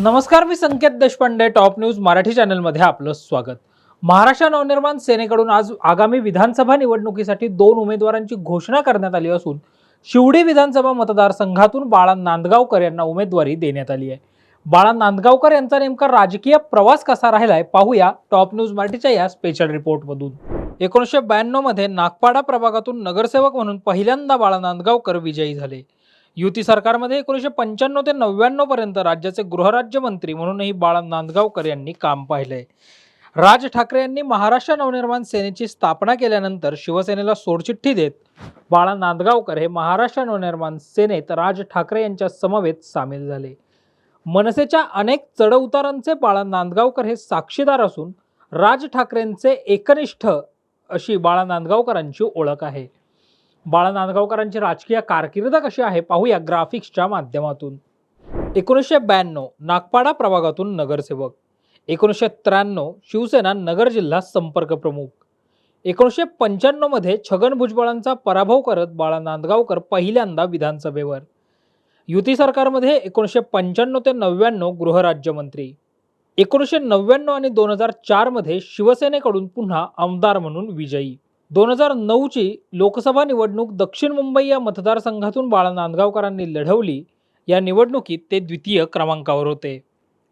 नमस्कार मी Sanket Deshpande top news Marathi चॅनलमध्ये आपलं स्वागत. महाराष्ट्र नवनिर्माण सेनेकडून आज आगामी विधानसभा निवडणुकीसाठी दोन उमेदवारांची घोषणा करण्यात आली असून शिवडी विधानसभा मतदारसंघातून बाळा नांदगावकर यांना उमेदवारी देण्यात आली आहे. बाळा नांदगावकर यांचा नेमका राजकीय प्रवास कसा राहिलाय पाहूया टॉप न्यूज मराठीच्या या स्पेशल रिपोर्टमधून एकोणीसशे ब्याण्णवमध्ये नागपाडा प्रभागातून नगरसेवक म्हणून पहिल्यांदा बाळा नांदगावकर विजयी झाले. युती सरकारमध्ये एकोणीसशे पंच्याण्णव ते नव्याण्णव पर्यंत राज्याचे गृहराज्यमंत्री म्हणूनही बाळा नांदगावकर यांनी काम पाहिलंय. राज ठाकरे यांनी महाराष्ट्र नवनिर्माण सेनेची स्थापना केल्यानंतर शिवसेनेला सोडचिठ्ठी देत बाळा नांदगावकर हे महाराष्ट्र नवनिर्माण सेनेत राज ठाकरे यांच्या समवेत सामील झाले. मनसेच्या अनेक चढउतारांचे बाळा नांदगावकर हे साक्षीदार असून राज ठाकरेंचे एकनिष्ठ अशी बाळा नांदगावकरांची ओळख आहे. बाळा नांदगावकरांची राजकीय कारकीर्द कशी आहे पाहूया ग्राफिक्सच्या माध्यमातून. एकोणीसशे ब्याण्णव नागपाडा प्रभागातून नगरसेवक. एकोणीसशे त्र्याण्णव शिवसेना नगर जिल्हा संपर्क प्रमुख. एकोणीसशे पंच्याण्णवमध्ये छगन भुजबळांचा पराभव करत बाळा नांदगावकर पहिल्यांदा विधानसभेवर. युती सरकारमध्ये एकोणीसशे पंच्याण्णव ते नव्याण्णव गृहराज्यमंत्री. एकोणीसशे नव्याण्णव आणि दोन हजार चारमध्ये शिवसेनेकडून पुन्हा आमदार म्हणून विजयी. दोन हजार नऊची लोकसभा निवडणूक दक्षिण मुंबई या मतदारसंघातून बाळा नांदगावकरांनी लढवली. या निवडणुकीत ते द्वितीय क्रमांकावर होते.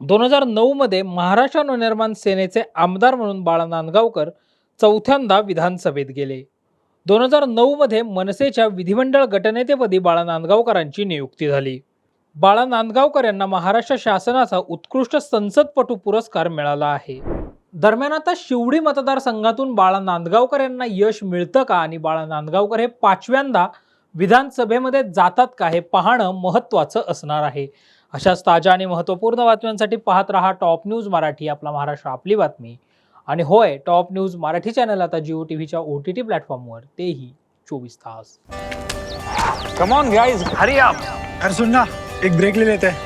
दोन हजार नऊमध्ये महाराष्ट्र नवनिर्माण सेनेचे आमदार म्हणून बाळा नांदगावकर चौथ्यांदा विधानसभेत गेले. दोन हजार नऊमध्ये मनसेच्या विधिमंडळ गटनेतेपदी बाळा नांदगावकरांची नियुक्ती झाली. बाळा नांदगावकर यांना महाराष्ट्र शासनाचा उत्कृष्ट संसदपटू पुरस्कार मिळाला आहे. दरम्यान आता शिवडी मतदारसंघातून बाळा नांदगावकर यांना यश मिळतं का? आणि बाळा नांदगावकर हे पाचव्यांदा विधानसभेमध्ये जातात का? हे पाहणं महत्त्वाचं असणार आहे. अशाच ताज्या आणि महत्त्वपूर्ण बातम्यांसाठी पाहत रहा टॉप न्यूज मराठी आपला महाराष्ट्र आपली बातमी. आणि होय टॉप न्यूज मराठी चॅनल आता जिओ टी व्हीच्या ओ टी टी प्लॅटफॉर्मवर. तेही चोवीस तास. Come on guys hurry up अरे सुन ना एक ब्रेक ले लेते. हैं